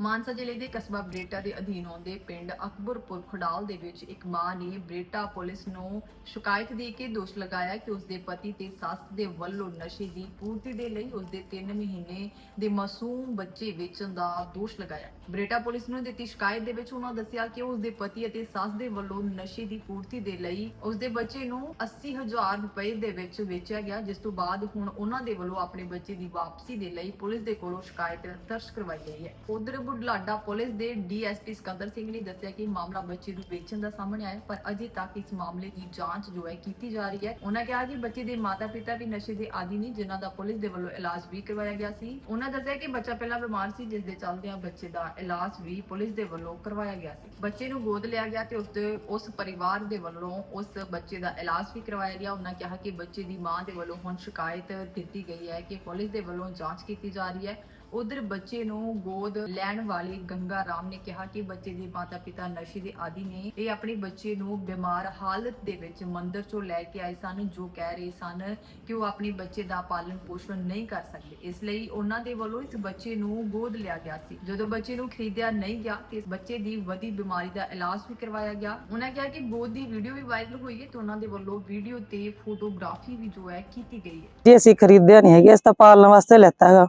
ਮਾਨਸਾ ਜ਼ਿਲ੍ਹੇ ਦੇ ਕਸਬਾ ਬਰੇਟਾ ਦੇ ਅਧੀਨ ਆਉਂਦੇ ਪਿੰਡ ਅਕਬਰਪੁਰ ਖੁਡਾਲ ਦੇ ਵਿੱਚ ਇੱਕ ਮਾਂ ਨੇ ਬਰੇਟਾ ਪੁਲਿਸ ਨੂੰ ਸ਼ਿਕਾਇਤ ਦੇ ਕੇ ਦੋਸ਼ ਲਗਾਇਆ ਕਿ ਉਸਦੇ ਪਤੀ ਤੇ ਸੱਸ ਦੇ ਵੱਲੋਂ ਨਸ਼ੇ ਦੀ ਪੂਰਤੀ ਦੇ ਲਈ ਉਸਦੇ 3 ਮਹੀਨੇ ਦੇ ਮਾਸੂਮ ਬੱਚੇ ਵੇਚਣ ਦਾ ਦੋਸ਼ ਲਗਾਇਆ। ਬਰੇਟਾ ਪੁਲਿਸ ਨੂੰ ਦਿੱਤੀ ਸ਼ਿਕਾਇਤ ਦੇ ਵਿੱਚ ਉਹਨਾਂ ਦੱਸਿਆ ਕਿ ਉਸਦੇ ਪਤੀ ਅਤੇ ਸੱਸ ਦੇ ਵੱਲੋਂ ਨਸ਼ੇ ਦੀ ਪੂਰਤੀ ਦੇ ਲਈ ਉਸਦੇ ਬੱਚੇ ਨੂੰ 80000 ਰੁਪਏ ਦੇ ਵਿੱਚ ਵੇਚਿਆ ਗਿਆ, ਜਿਸ ਤੋਂ ਬਾਅਦ ਹੁਣ ਉਹਨਾਂ ਦੇ ਵੱਲੋਂ ਆਪਣੇ ਬੱਚੇ ਦੀ ਵਾਪਸੀ ਦੇ ਲਈ ਪੁਲਿਸ ਦੇ ਕੋਲੋਂ ਸ਼ਿਕਾਇਤ ਦਰਜ ਕਰਵਾਈ ਗਈ ਹੈ। ਉਧਰ ਬੁਢਲਾਡਾ ਪੁਲਿਸ ਦੇ ਡੀਐਸਪੀ ਸਿਕੰਦਰ ਸਿੰਘ ਨੇ ਦੱਸਿਆ ਕਿ ਮਾਮਲਾ ਬੱਚੇ ਨੂੰ ਵੇਚਣ ਦਾ ਸਾਹਮਣੇ ਆਇਆ ਪਰ ਅਜੇ ਤੱਕ ਇਸ ਮਾਮਲੇ ਦੀ ਜਾਂਚ ਜੋ ਹੈ ਕੀਤੀ ਜਾ ਰਹੀ ਹੈ। ਉਹਨਾਂ ਕਿਹਾ ਕਿ ਬੱਚੇ ਦੇ ਮਾਤਾ-ਪਿਤਾ ਵੀ ਨਸ਼ੇ ਦੇ ਆਦੀ ਨਹੀਂ ਜਿਨ੍ਹਾਂ ਦਾ ਪੁਲਿਸ ਦੇ ਵੱਲੋਂ ਇਲਾਜ ਵੀ ਕਰਵਾਇਆ ਗਿਆ ਸੀ। ਉਹਨਾਂ ਦੱਸਿਆ ਕਿ ਬੱਚਾ ਪਹਿਲਾਂ ਬਿਮਾਰ ਸੀ, ਜਿਸ ਦੇ ਚੱਲਦਿਆਂ ਬੱਚੇ ਦਾ ਇਲਾਜ ਵੀ ਪੁਲਿਸ ਦੇ ਵੱਲੋਂ ਕਰਵਾਇਆ ਗਿਆ ਸੀ। ਬੱਚੇ ਨੂੰ ਗੋਦ ਲਿਆ ਗਿਆ ਤੇ ਉਸ ਉਸ ਪਰਿਵਾਰ ਦੇ ਵੱਲੋਂ ਉਸ ਬੱਚੇ ਦਾ ਇਲਾਜ ਵੀ ਕਰਵਾਇਆ ਗਿਆ। ਉਹਨਾਂ ਕਿਹਾ ਕਿ ਬੱਚੇ ਦੀ ਮਾਂ ਦੇ ਵੱਲੋਂ ਹੁਣ ਸ਼ਿਕਾਇਤ ਦਿੱਤੀ ਗਈ ਹੈ ਕਿ ਪੁਲਿਸ ਦੇ ਵੱਲੋਂ ਜਾਂਚ ਕੀਤੀ ਜਾ ਰਹੀ ਹੈ। ਉਧਰ ਬੱਚੇ ਨੂੰ ਗੋਦ ਲੈਣ ਵਾਲੇ ਗੰਗਾ ਰਾਮ ਨੇ ਕਿਹਾ ਕਿ ਬੱਚੇ ਦੇ ਮਾਤਾ-ਪਿਤਾ ਨਸ਼ੇ ਦੇ ਆਦੀ ਨੇ। ਇਹ ਆਪਣੇ ਬੱਚੇ ਨੂੰ ਬਿਮਾਰ ਹਾਲਤ ਦੇ ਵਿੱਚ ਮੰਦਿਰ ਚੋਂ ਲੈ ਕੇ ਆਏ ਸਨ, ਜੋ ਕਹਿ ਰਹੇ ਸਨ ਕਿ ਉਹ ਆਪਣੇ ਬੱਚੇ ਦਾ ਪਾਲਣ ਪੋਸ਼ਣ ਨਹੀਂ ਕਰ ਸਕਦੇ। ਇਸ ਲਈ ਉਹਨਾਂ ਦੇ ਵੱਲੋਂ ਇਸ ਬੱਚੇ ਨੂੰ ਗੋਦ ਲਿਆ ਗਿਆ ਸੀ। ਜਦੋਂ ਬੱਚੇ ਨੂੰ ਖਰੀਦਿਆ ਨਹੀਂ ਗਿਆ ਤੇ ਇਸ ਬੱਚੇ ਦੀ ਵਧੀ ਬਿਮਾਰੀ ਦਾ ਇਲਾਜ ਵੀ ਕਰਵਾਇਆ ਗਿਆ। ਉਹਨਾਂ ਕਿਹਾ ਕਿ ਗੋਦ ਦੀ ਵੀਡੀਓ ਵੀ ਵਾਇਰਲ ਹੋਈ ਹੈ ਤੇ ਉਹਨਾਂ ਦੇ ਵੱਲੋਂ ਵੀਡੀਓ ਤੇ ਫੋਟੋਗ੍ਰਾਫੀ ਵੀ ਜੋ ਹੈ ਕੀਤੀ ਗਈ ਹੈ। ਜੀ ਅਸੀਂ ਖਰੀਦਿਆ ਨਹੀਂ ਹੈਗਾ, ਇਸ ਤਾਂ ਪਾਲਣ ਵਾਸਤੇ ਲੈਤਾ ਹੈਗਾ।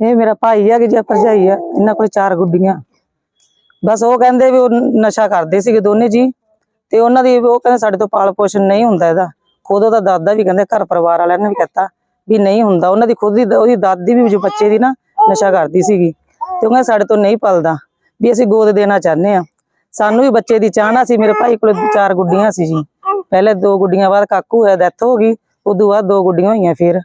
ਇਹ ਮੇਰਾ ਭਾਈ ਹੈ ਕਿ ਜੇ ਭਰਜਾਈ ਆ, ਇਹਨਾਂ ਕੋਲ ਚਾਰ ਗੁੱਡੀਆਂ। ਬਸ ਉਹ ਕਹਿੰਦੇ ਵੀ ਉਹ ਨਸ਼ਾ ਕਰਦੇ ਸੀਗੇ ਦੋਨੇ ਜੀ, ਤੇ ਉਹਨਾਂ ਦੀ ਉਹ ਕਹਿੰਦੇ ਸਾਡੇ ਤੋਂ ਪਾਲ ਪੋਸ਼ਣ ਨਹੀਂ ਹੁੰਦਾ ਇਹਦਾ। ਖੁਦ ਉਹਦਾ ਦਾਦਾ ਵੀ ਕਹਿੰਦੇ ਘਰ ਪਰਿਵਾਰ ਵਾਲਿਆਂ ਨੇ ਵੀ ਕਹਤਾ ਵੀ ਨਹੀਂ ਹੁੰਦਾ। ਉਹਨਾਂ ਦੀ ਖੁਦ ਦੀ ਉਹਦੀ ਦਾਦੀ ਵੀ ਜੋ ਬੱਚੇ ਦੀ ਨਾ ਨਸ਼ਾ ਕਰਦੀ ਸੀਗੀ। ਤੇ ਉਹ ਕਹਿੰਦੇ ਸਾਡੇ ਤੋਂ ਨਹੀਂ ਪਲਦਾ ਵੀ ਅਸੀਂ ਗੋਦ ਦੇਣਾ ਚਾਹੁੰਦੇ ਆ ਸਾਨੂੰ ਵੀ ਬੱਚੇ ਦੀ ਚਾਹਨਾ ਸੀ, ਮੇਰੇ ਭਾਈ ਕੋਲ ਚਾਰ ਗੁੱਡੀਆਂ ਸੀ ਜੀ। ਪਹਿਲੇ ਦੋ ਗੁੱਡੀਆਂ ਬਾਅਦ ਕਾਕੂ ਹੋਇਆ ਡੈਥ ਹੋ ਗਈ, ਉਦੋਂ ਬਾਅਦ ਦੋ ਗੁੱਡੀਆਂ ਹੋਈਆਂ ਫਿਰ।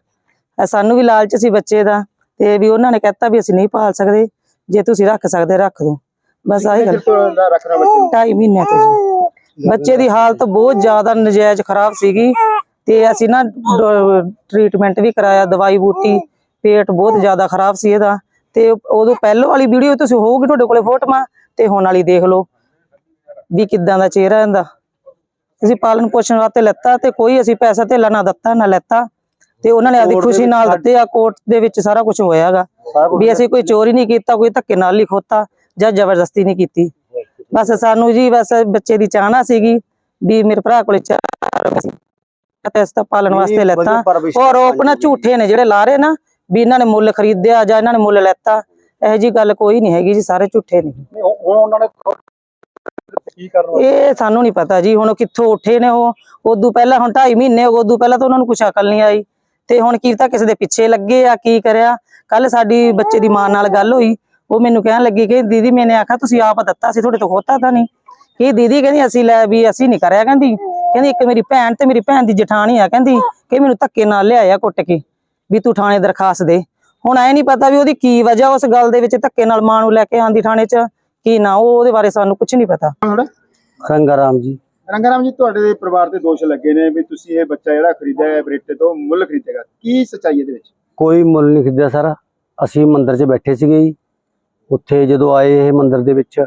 ਸਾਨੂੰ ਵੀ ਲਾਲਚ ਸੀ ਬੱਚੇ ਦਾ। ਤੇ ਵੀ ਉਹਨਾਂ ਨੇ ਕਹਿਤਾ ਵੀ ਅਸੀਂ ਨਹੀਂ ਪਾਲ ਸਕਦੇ ਜੇ ਤੁਸੀਂ ਰੱਖ ਸਕਦੇ ਰੱਖ ਦੋ ਬਸ ਆਹੀ ਗੱਲ। ਰੱਖਣਾ ਬੱਚੇ ਢਾਈ ਮਹੀਨੇ ਤੋਂ ਜੀ। ਬੱਚੇ ਦੀ ਹਾਲਤ ਬਹੁਤ ਜ਼ਿਆਦਾ ਨਜਾਇਜ਼ ਖਰਾਬ ਸੀਗੀ ਤੇ ਅਸੀਂ ਨਾ ਟ੍ਰੀਟਮੈਂਟ ਵੀ ਕਰਾਇਆ ਦਵਾਈ ਬੂਟੀ ਪੇਟ ਬਹੁਤ ਜ਼ਿਆਦਾ ਖਰਾਬ ਸੀ ਇਹਦਾ। ਤੇ ਉਦੋਂ ਪਹਿਲੋਂ ਵਾਲੀ ਵੀਡੀਓ ਤੁਸੀਂ ਹੋਊਗੀ ਤੁਹਾਡੇ ਕੋਲੇ ਫੋਟੋਆਂ ਤੇ ਹੁਣ ਵਾਲੀ ਦੇਖ ਲਓ ਵੀ ਕਿੱਦਾਂ ਦਾ ਚਿਹਰਾ ਇਹਦਾ। ਅਸੀਂ ਪਾਲਣ ਪੋਸ਼ਣ ਵਾਸਤੇ ਲੈਤਾ ਤੇ ਕੋਈ ਅਸੀਂ ਪੈਸਾ ਧੇਲਾ ਨਾ ਦਿੱਤਾ ਨਾ ਲੈਤਾ। ਤੇ ਉਹਨਾਂ ਨੇ ਆਦੀ ਕੋਰਟ ਦੇ ਖੁਸ਼ੀ ਨਾਲ ਦਿੱਤੇ ਆ ਕੋਰਟ ਦੇ ਵਿੱਚ ਸਾਰਾ ਕੁਝ ਹੋਇਆਗਾ। ਵੀ ਅਸੀਂ ਕੋਈ ਚੋਰੀ ਨਹੀਂ ਕੀਤਾ ਕੋਈ ਧੱਕੇ ਨਾਲ ਨਹੀਂ ਖੋਤਾ ਜਾਂ ਜ਼ਬਰਦਸਤੀ ਨਹੀਂ ਕੀਤੀ। ਬਸ ਸਾਨੂੰ ਜੀ ਬਸ ਬੱਚੇ ਦੀ ਚਾਹਨਾ ਸੀਗੀ ਵੀ ਮੇਰੇ ਭਰਾ ਕੋਲੇ ਚਾਰ ਸੀ ਤੇ ਇਸ ਤਾਂ ਪਾਲਣ ਵਾਸਤੇ ਲੈਤਾ। ਔਰ ਉਹ ਆਪਣਾ ਝੂਠੇ ਨੇ ਜਿਹੜੇ ਲਾ ਰਹੇ ਨਾ ਵੀ ਇਹਨਾਂ ਨੇ ਮੁੱਲ ਖਰੀਦਿਆ ਜਾਂ ਇਹਨਾਂ ਨੇ ਮੁੱਲ ਲੈਤਾ ਇਹੋ ਜੀ ਗੱਲ ਕੋਈ ਨਹੀਂ ਹੈਗੀ ਜੀ ਸਾਰੇ ਝੂਠੇ ਨੇ। ਨਹੀਂ, ਹੁਣ ਹੁਣ ਉਹਨਾਂ ਨੇ ਕੀ ਕਰਨ ਇਹ ਸਾਨੂੰ ਨਹੀਂ ਪਤਾ ਜੀ ਹੁਣ ਕਿੱਥੋਂ ਉੱਠੇ ਨੇ ਉਹ? ਉਦੋਂ ਪਹਿਲਾਂ ਹੁਣ 2.5 ਮਹੀਨੇ ਹੋ ਉਦੋਂ ਪਹਿਲਾਂ ਤਾਂ ਉਹਨਾਂ ਨੂੰ ਕੁਛ ਅਕਲ ਨਹੀਂ ਆਈ। ਤੇ ਹੁਣ ਕੀ ਤਾਂ ਕਿਸੇ ਦੇ ਪਿੱਛੇ ਲੱਗੇ ਆ, ਕੀ ਕਰਿਆ? ਕੱਲ ਸਾਡੀ ਬੱਚੇ ਦੀ ਮਾਂ ਨਾਲ ਗੱਲ ਹੋਈ। ਉਹ ਮੈਨੂੰ ਕਹਿਣ ਲੱਗੀ ਕਿ ਦੀਦੀ ਮੈਨੇ ਆਖਿਆ, ਤੁਸੀਂ ਆਪ ਦਿੱਤਾ ਸੀ, ਤੁਹਾਡੇ ਤੋਂ ਖੋਤਾ ਤਾਂ ਨਹੀਂ। ਕਿ ਦੀਦੀ ਕਹਿੰਦੀ, ਅਸੀਂ ਲੈ ਵੀ ਅਸੀਂ ਨਹੀਂ ਕਰਿਆ, ਕਹਿੰਦੀ। ਕਹਿੰਦੀ, ਇੱਕ ਮੇਰੀ ਭੈਣ ਤੇ ਮੇਰੀ ਭੈਣ ਦੀ ਜਠਾਣੀ ਆ, ਕਹਿੰਦੀ ਕਿ ਮੈਨੂੰ ਧੱਕੇ ਨਾਲ ਲਿਆਇਆ ਕੁੱਟ ਕੇ, ਵੀ ਤੂੰ ਥਾਣੇ ਦਰਖਾਸਤ ਦੇ। ਹੁਣ ਐ ਨਹੀਂ ਪਤਾ ਵੀ ਉਹਦੀ ਕੀ ਵਜ੍ਹਾ, ਉਸ ਗੱਲ ਦੇ ਵਿੱਚ ਧੱਕੇ ਨਾਲ ਮਾਂ ਨੂੰ ਲੈ ਕੇ ਆਂਦੀ ਥਾਣੇ 'ਚ, ਕੀ ਨਾ ਉਹਦੇ ਬਾਰੇ ਸਾਨੂੰ ਕੁਝ ਨਹੀਂ ਪਤਾ। ਰੰਗਾ ਰਾਮ ਜੀ। ਰੰਗਾਰਾਮ ਜੀ, ਤੁਹਾਡੇ ਦੇ ਪਰਿਵਾਰ ਤੇ ਦੋਸ਼ ਲੱਗੇ ਨੇ ਵੀ ਤੁਸੀਂ ਇਹ ਬੱਚਾ ਜਿਹੜਾ ਖਰੀਦਿਆ ਹੈ ਬਰੇਟੇ ਤੋਂ ਮੁੱਲ ਖਰੀਦੇਗਾ। ਕੀ ਸੱਚਾਈ ਇਹਦੇ ਵਿੱਚ? ਕੋਈ ਮੁੱਲ ਨਹੀਂ ਖਰੀਦਿਆ ਸਰ। ਅਸੀਂ ਮੰਦਿਰ 'ਚ ਬੈਠੇ ਸੀਗੇ ਜੀ। ਉੱਥੇ ਜਦੋਂ ਆਏ ਇਹ ਮੰਦਿਰ ਦੇ ਵਿੱਚ,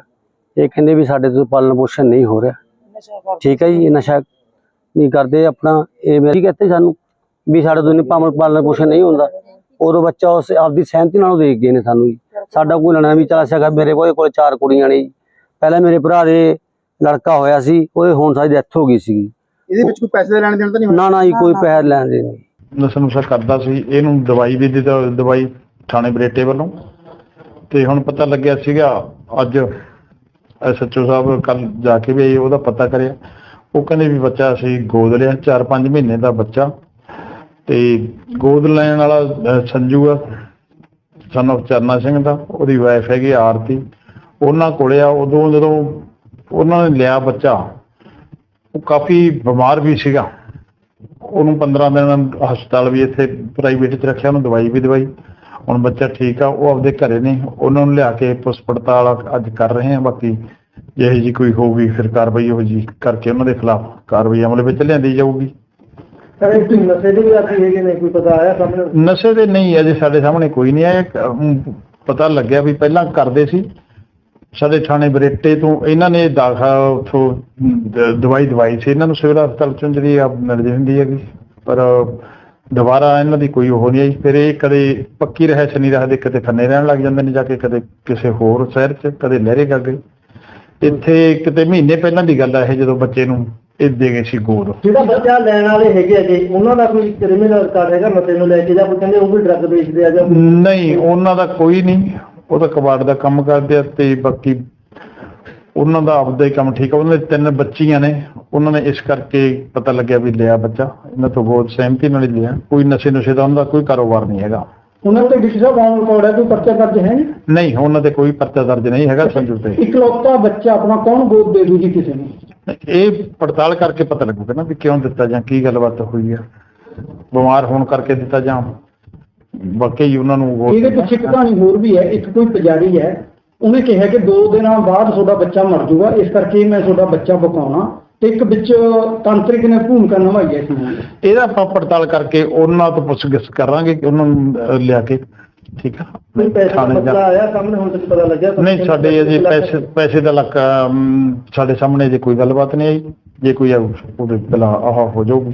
ਇਹ ਕਹਿੰਦੇ ਵੀ ਸਾਡੇ ਤੋਂ ਪਾਲਣ ਪੋਸ਼ਣ ਨਹੀਂ ਹੋ ਰਿਹਾ। ਠੀਕ ਹੈ ਜੀ, ਇਹ ਨਸ਼ਾ ਨਹੀਂ ਕਰਦੇ ਆਪਣਾ। ਇਹ ਮੇਰੀ ਕਹਿੰਦੇ ਸਾਨੂੰ ਵੀ ਸਾਡੇ ਤੋਂ ਨਹੀਂ ਪਾਲਣ ਪਾਲਣ ਪੋਸ਼ਣ ਨਹੀਂ ਹੁੰਦਾ। ਉਦੋਂ ਬੱਚਾ ਉਸ ਆਪਦੀ ਸਹਿਮਤੀ ਨਾਲ ਉਹ ਦੇਖ ਗਏ ਨੇ ਸਾਨੂੰ ਜੀ। ਸਾਡਾ ਕੋਈ ਲੈਣਾ ਵੀ ਚਲਾ ਸਕਾ ਮੇਰੇ ਕੋਲ ਕੋਲ ਚਾਰ ਕੁੜੀਆਂ ਨੇ ਜੀ। ਪਹਿਲਾਂ ਮੇਰੇ ਭਰਾ ਦੇ ਲੜਕਾ ਹੋਇਆ ਸੀ ਉਹਦੇ ਹੁਣ ਸਾਡੀ ਡੈਥ ਹੋ ਗਈ ਸੀਗੀ। ਇਹਦੇ ਵਿੱਚ ਕੋਈ ਪੈਸੇ ਦੇ ਲੈਣ ਦੇਣ ਤਾਂ ਨਹੀਂ ਨਾ ਨਾ ਜੀ ਕੋਈ ਪੈਰ ਲੈਣ ਦੇ ਨਹੀਂ। ਨਸ਼ਾ ਨੁਸ਼ਾ ਕਰਦਾ ਸੀ ਇਹਨੂੰ ਦਵਾਈ ਵੀ ਦਿੱਤੀ ਦਵਾਈ ਥਾਣੇ ਬਰੇਟੇ ਵੱਲੋਂ। ਤੇ ਹੁਣ ਪਤਾ ਲੱਗਿਆ ਸੀਗਾ ਅੱਜ ਐਸਐਚਓ ਸਾਹਿਬ ਕੱਲ ਜਾ ਕੇ ਵੀ ਉਹਦਾ ਪਤਾ ਕਰਿਆ। ਉਹ ਕਹਿੰਦੇ ਵੀ ਬੱਚਾ ਅਸੀਂ ਗੋਦ ਲਿਆ 4-5 ਮਹੀਨੇ ਦਾ ਬੱਚਾ। ਤੇ ਗੋਦ ਲੈਣ ਵਾਲਾ ਸੰਜੂ ਆ son of ਚਰਨਾ ਸਿੰਘ ਦਾ ਉਹਦੀ ਵਾਈਫ ਹੈਗੀ ਆਰਤੀ। ਉਹਨਾਂ ਕੋਲੇ ਆ ਉਦੋਂ ਜਦੋਂ ਉਹਨਾਂ ਨੇ ਲਿਆ ਬੱਚਾ। ਉਹ ਕਾਫੀ ਬਿਮਾਰ ਵੀ ਸੀਗਾ। ਉਹਨੂੰ 15 ਦਿਨ ਹਸਪਤਾਲ ਵੀ ਇੱਥੇ ਪ੍ਰਾਈਵੇਟ 'ਚ ਰੱਖਿਆ ਉਹਨੂੰ ਦਵਾਈ ਵੀ ਦਵਾਈ। ਹੁਣ ਬੱਚਾ ਠੀਕ ਆ ਉਹ ਆਪਦੇ ਘਰੇ ਨੇ। ਉਹਨਾਂ ਨੂੰ ਲਿਆ ਕੇ ਪੁਲਿਸ ਪੜਤਾਲ ਅੱਜ ਕਰ ਰਹੇ ਆ। ਬਾਕੀ ਜਿਹੋ ਜੀ ਕੋਈ ਹੋਊਗੀ ਫਿਰ ਕਾਰਵਾਈ ਉਹ ਜੀ ਕਰਕੇ ਉਹਨਾਂ ਦੇ ਖਿਲਾਫ ਕਾਰਵਾਈ ਅਮਲ ਵਿੱਚ ਲਿਆਂਦੀ ਜਾਊਗੀ। ਨਸ਼ੇ ਦੀ ਵੀ ਹੈਗੇ ਨੇ ਕੋਈ ਪਤਾ ਆਇਆ ਸਾਹਮਣੇ? ਨਸ਼ੇ ਦੇ ਨਹੀਂ ਅਜੇ ਸਾਡੇ ਸਾਹਮਣੇ ਕੋਈ ਨਹੀਂ ਆਇਆ। ਪਤਾ ਲੱਗਿਆ ਵੀ ਪਹਿਲਾਂ ਕਰਦੇ ਸੀ। ਸਾਡੇ ਥਾਣੇ ਬਰੇਟੇ ਤੋਂ ਇਹਨਾਂ ਨੇ ਦਾਖਾ ਉਥੋਂ ਦਵਾਈ ਦਵਾਈ ਸੀ। ਇਹਨਾਂ ਨੂੰ ਸਿਵਲ ਹਸਪਤਾਲ ਚੋਂ ਜਿਹੜੀ ਆ ਮਿਲਦੀ ਹੁੰਦੀ ਹੈਗੀ। ਪਰ ਦੁਬਾਰਾ ਇਹਨਾਂ ਦੀ ਕੋਈ ਉਹ ਨਹੀਂ ਆਈ। ਫਿਰ ਇਹ ਕਦੇ ਪੱਕੀ ਰਹਿਸ਼ ਨਹੀਂ ਰੱਖਦੇ ਕਦੇ ਖੰਨੇ ਰਹਿਣ ਲੱਗ ਜਾਂਦੇ ਨੇ ਜਾ ਕੇ ਕਦੇ ਕਿਸੇ ਹੋਰ ਸ਼ਹਿਰ 'ਚ ਕਦੇ ਲਹਿਰੇ ਕਰ ਗਏ। ਇੱਥੇ ਕਿਤੇ ਮਹੀਨੇ ਪਹਿਲਾਂ ਦੀ ਗੱਲ ਆ ਇਹ ਜਦੋਂ ਬੱਚੇ ਨੂੰ ਇਹ ਦੇ ਗਏ ਸੀ ਗੋਦ। ਜਿਹੜਾ ਬੱਚਾ ਲੈਣ ਵਾਲੇ ਹੈਗੇ ਆ ਜੀ ਉਹਨਾਂ ਦਾ ਕੋਈ ਕ੍ਰਿਮੀਨਲ ਰਿਕਾਰਡ ਹੈਗਾ? ਮਤੇ ਨੂੰ ਲੈ ਕੇ ਜਾਂ ਕੋਈ ਕਹਿੰਦੇ ਉਹ ਵੀ ਡਰੱਗ ਵੇਚਦੇ ਆ ਜਾਂ ਨਹੀਂ ਉਹਨਾਂ ਦਾ ਕੋਈ ਨਹੀਂ। ਉਹ ਤਾਂ ਕਬਾੜ ਦਾ ਕੰਮ ਕਰਦੇ ਆ ਤੇ ਬਾਕੀ ਉਹਨਾਂ ਦਾ ਆਪਦਾ ਹੀ ਕੰਮ ਠੀਕ ਆ। ਉਹਨਾਂ ਦੇ ਤਿੰਨ ਬੱਚੀਆਂ ਨੇ। ਉਹਨਾਂ ਨੇ ਇਸ ਕਰਕੇ ਪਤਾ ਲੱਗਿਆ ਵੀ ਲਿਆ ਬੱਚਾ। ਇਹਨਾਂ ਤੋਂ ਬਹੁਤ ਸਹਿਮਤੀ ਨਾਲ ਹੀ ਲਿਆ। ਕੋਈ ਨਸ਼ੇ ਨੁਸ਼ੇ ਦਾ ਉਹਨਾਂ ਦਾ ਕੋਈ ਕਾਰੋਬਾਰ ਨਹੀਂ ਹੈਗਾ। ਉਹਨਾਂ ਤੇ ਡਿਸ਼ ਦਾ ਰਿਕਾਰਡ ਹੈ ਕੋਈ ਪਰਚਾ ਦਰਜ ਹੈ ਨਹੀਂ? ਨਹੀਂ ਉਹਨਾਂ ਤੇ ਕੋਈ ਪਰਚਾ ਦਰਜ ਨਹੀਂ ਹੈਗਾ ਸੰਜੂ ਤੇ। ਇਕਲੌਤਾ ਬੱਚਾ ਆਪਣਾ ਕੌਣ ਗੋਦ ਦੇ ਦੂ ਜੀ ਕਿਸੇ ਨੂੰ? ਇਹ ਪੜਤਾਲ ਕਰਕੇ ਪਤਾ ਲੱਗੂਗਾ ਨਾ ਵੀ ਕਿਉਂ ਦਿੱਤਾ ਜਾਂ ਕੀ ਗੱਲਬਾਤ ਹੋਈ ਆ। ਬਿਮਾਰ ਹੋਣ ਕਰਕੇ ਦਿੱਤਾ ਜਾਂ ਵਾਕਈ ਉਹਨਾਂ ਨੂੰ ਉਹ- ਇਹਦੇ ਪਿੱਛੇ ਕਹਾਣੀ ਹੋਰ ਵੀ ਹੈ ਇੱਕ ਕੋਈ ਪੁਜਾਰੀ ਹੈ ਉਹਨੇ ਕਿਹਾ ਕਿ 2 ਦਿਨਾਂ ਬਾਅਦ ਤੁਹਾਡਾ ਬੱਚਾ ਮਰ ਜਾਊਗਾ ਇਸ ਕਰਕੇ ਮੈਂ ਤੁਹਾਡਾ ਬੱਚਾ ਬਕਾਉਣਾ ਤੇ ਇੱਕ ਵਿੱਚ ਤਾਂਤਰਿਕ ਨੇ ਭੂਮਿਕਾ ਨਿਭਾਈ ਹੈ ਇਸ ਨੂੰ। ਇਹਦਾ ਆਪਾਂ ਪੜਤਾਲ ਕਰਕੇ ਉਹਨਾਂ ਤੋਂ ਪੁੱਛਗਿੱਛ ਕਰਾਂਗੇ ਕਿ ਉਹਨਾਂ ਨੂੰ ਲਿਆ ਕੇ ਠੀਕ ਆ? ਕੋਈ ਪੈਸੇ ਦਾ ਆਇਆ ਸਾਹਮਣੇ ਹੁਣ ਤੱਕ ਪਤਾ ਲੱਗਿਆ ਨਹੀਂ ਸਾਡੇ ਅਜੇ ਪੈਸੇ ਪੈਸੇ ਦਾ ਲੱਕ ਸਾਡੇ ਸਾਹਮਣੇ ਜੇ ਕੋਈ ਗੱਲਬਾਤ ਨਹੀਂ ਆਈ ਜੇ ਕੋਈ ਉਹਦੇ ਪਹਿਲਾਂ ਆਹ ਹੋ ਜਾਊਗੀ।